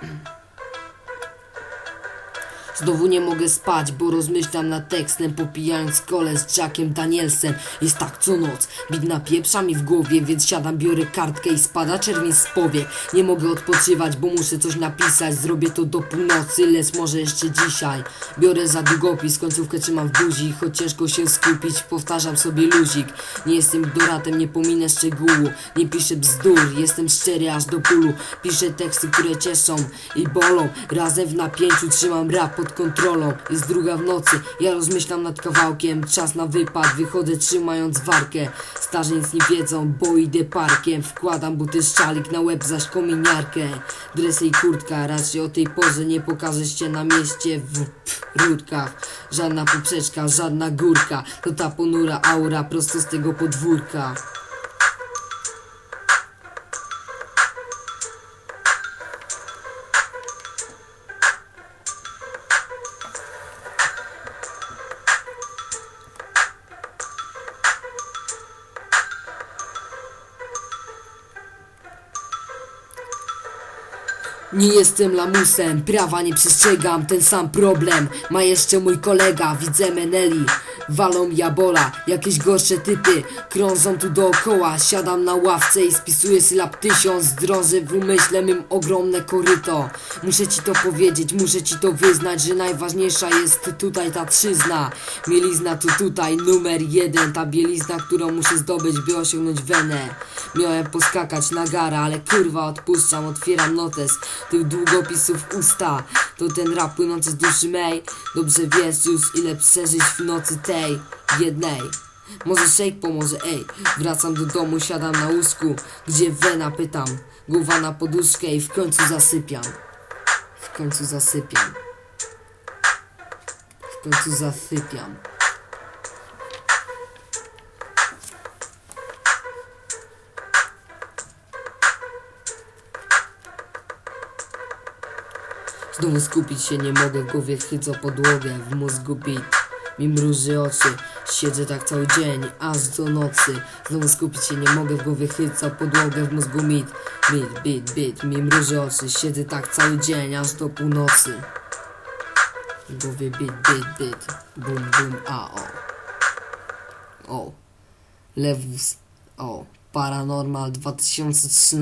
Mm-hmm. Znowu nie mogę spać, bo rozmyślam nad tekstem Popijając kole z Jackiem Danielsem. Jest tak co noc, bit napieprza mi w głowie Więc siadam, biorę kartkę i spada czerwień z powiek Nie mogę odpoczywać, bo muszę coś napisać. Zrobię to do północy, lecz może jeszcze dzisiaj. Biorę za długopis, końcówkę trzymam w buzi. Choć ciężko się skupić, powtarzam sobie luzik. Nie jestem doratem, nie pominę szczegółu. Nie piszę bzdur, jestem szczery aż do bólu. Piszę teksty, które cieszą i bolą. Razem w napięciu trzymam rap pod kontrolą Jest druga w nocy, ja rozmyślam nad kawałkiem Czas na wypad, wychodzę trzymając warkę. Starzy nic nie wiedzą, bo idę parkiem. Wkładam buty szczalik, na łeb zaś kominiarkę. Dresy i kurtka, raczej o tej porze Nie pokażesz się na mieście w pff, rudkach. Żadna poprzeczka, żadna górka. To ta ponura aura prosto z tego podwórka Nie jestem lamusem, prawa nie przestrzegam, ten sam problem ma jeszcze mój kolega, widzę Meneli Walą jabola, jakieś gorsze typy krążą tu dookoła. Siadam na ławce i spisuję sylab tysiąc. Drążę w umyśle mym ogromne koryto. Muszę ci to powiedzieć, muszę ci to wyznać Że najważniejsza jest tutaj ta trzyzna. Mielizna to tutaj numer jeden Ta bielizna, którą muszę zdobyć, by osiągnąć wenę. Miałem poskakać na gara, ale kurwa odpuszczam Otwieram notes tych długopisów usta. To ten rap płynący z duszy mej. Dobrze wiesz już ile przeżyć w nocy tej jednej. Może shake pomoże, ej. Wracam do domu, siadam na łóżku Gdzie wena, pytam. Głowa na poduszkę i w końcu zasypiam. W końcu zasypiam. W końcu zasypiam. Znowu skupić się nie mogę, w głowie chycą podłogę, w mózgu bit Mi mruży oczy, siedzę tak cały dzień, aż do nocy. Znowu skupić się nie mogę, w głowie chycą podłogę, w mózgu mit. Bit, bit, bit, mi mruży oczy, siedzę tak cały dzień, aż do północy. W głowie bit, bit, bit, bum, bum, a o. O, lewus, o, paranormal 2013